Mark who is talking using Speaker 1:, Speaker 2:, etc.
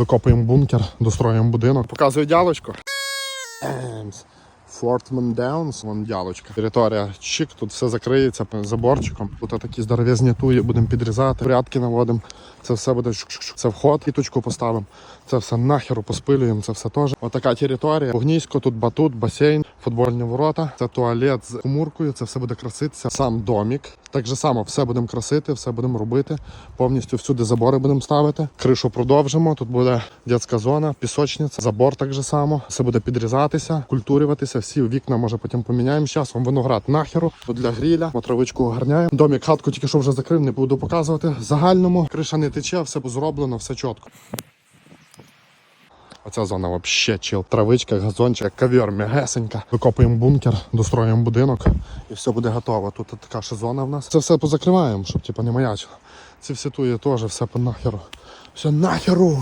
Speaker 1: Викопуємо бункер, достроюємо будинок. Показую дялочку. Емс. Фортман Даунс, вон дялочка. Територія чик, тут все закриється заборчиком. Тут такі здоров'язні туї будемо підрізати, порядки наводимо. Це все буде. Це вход, кіточку поставимо. Це все нахеру поспилюємо, це все теж. Отака територія. Вогнісько, тут батут, басейн, футбольні ворота. Це туалет з комуркою, це все буде краситися. Сам домік. Так же само все будемо красити, все будемо робити. Повністю всюди забори будемо ставити. Кришу продовжимо. Тут буде дитяча зона, пісочниця, забор так же само. Все буде підрізатися, культурюватися. Всі вікна може потім поміняємо. Зараз вам виноград нахеру. Тут для гріля. Ми травичку огарняємо. Домік хатку тільки що вже закрив, не буду показувати. В загальному криша не тече, все зроблено, все чітко. Оця зона взагалі чил. Травичка, газончик, ковер, м'ягесенька. Викопуємо бункер, достроюємо будинок і все буде готово. Тут така ще зона в нас. Це все позакриваємо, щоб типу, не маячило. Ці всі тує теж все по нахеру. Все нахеру.